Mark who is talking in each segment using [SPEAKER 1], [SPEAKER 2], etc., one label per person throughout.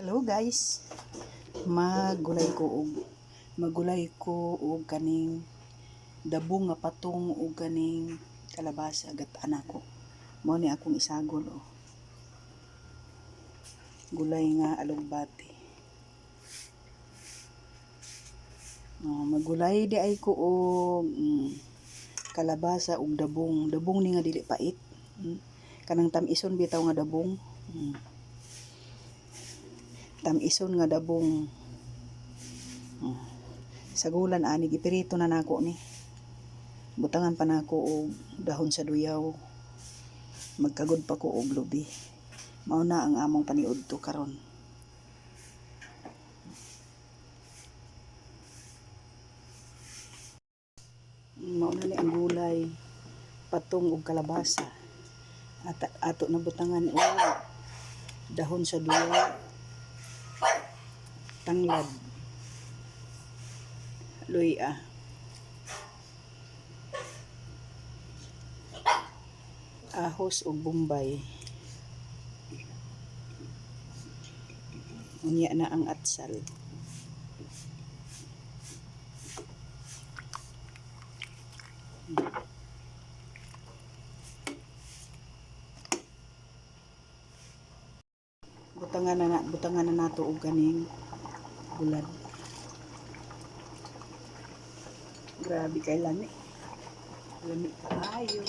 [SPEAKER 1] Hello guys. Magulay ko og magulay ko og kaning dabong nga patong og kaning kalabasa gat anako. Mao ni akong isagol oh. Gulay nga alugbati. Oh, magulay di ay ko og mm, kalabasa ug dabong. Dabong ni nga dili pait. Mm. Kanang tamison bitaw nga dabong. Mm tamison nga dabong. Oh. sagulan ani gipirito na nako ni. Butangan pa nako og dahon sa duyaw. Magkagod pa ko og lubi mao na ang among paniudto karon. Mao na ni ang gulay patong og kalabasa. At ato na butangan og dahon sa duyaw tanglad. Luya. Ahos ug bombay. Unya na ang atsal. Butangan na, na butangan na nato og kaning bulad grabe kay lami lami kaayo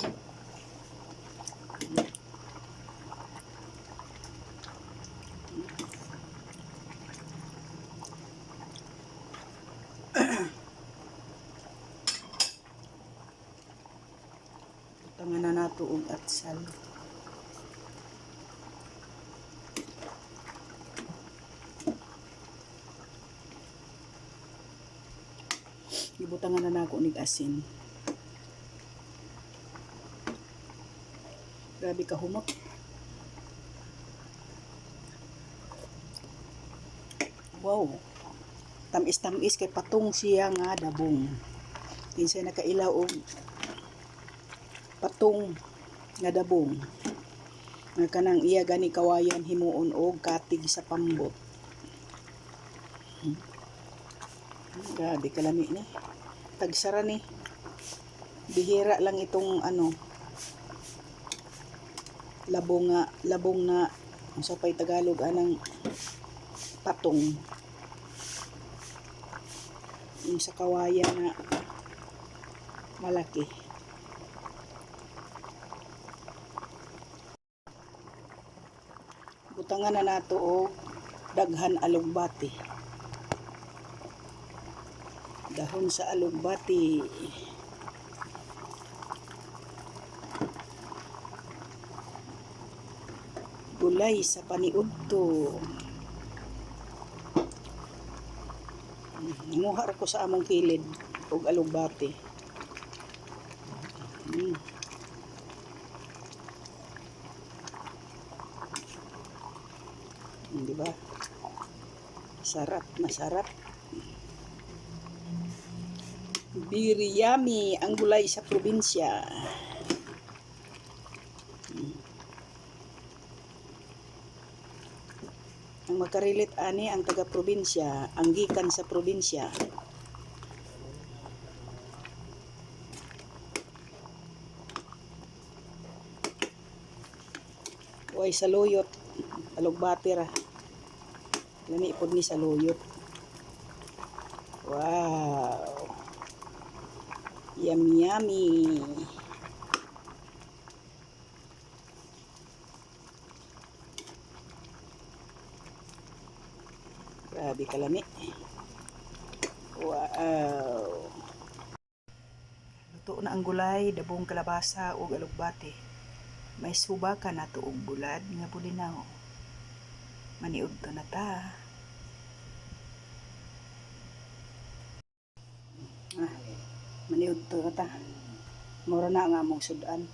[SPEAKER 1] butangan na nato og atsal gibutangan na nako nig asin. Grabe ka humot wow. Tamis tamis kay patong siya nga dabong. Kinsay nakailaw og patong nga dabong. Nga kanang iya gani kawayan himuon og katig sa pambot Grabe kalami ni. Tagsara ni. Bihira lang itong ano labong nga labong na sa pay Tagalog anang patong. Yung sa kawayan na malaki. Butangan na nato og daghan alugbati dahon sa alugbati gulay sa paniudto. Nanguha ko sa among kilid og alugbati mm. Mm, di ba? Sarap masarap Biryami, ang gulay sa probinsya. Ang makarilit ani ang taga-probinsya, ang gikan sa probinsya. Uy, saluyot. Alugbati ra. Lami pod ni saluyot. Wow. Yummy, yummy. Grabe kalami. Wow. Luto na ang gulay, dabong kalabasa ug alugbati. May suba ka na to og bulad nga bulinaw. Maniud to na ta. Maniud to ta. Mura na nga mong sudan.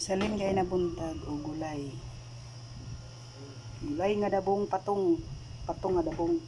[SPEAKER 1] Salin kay na buntag o gulay. Gulay nga dabong patong. Patong nga dabong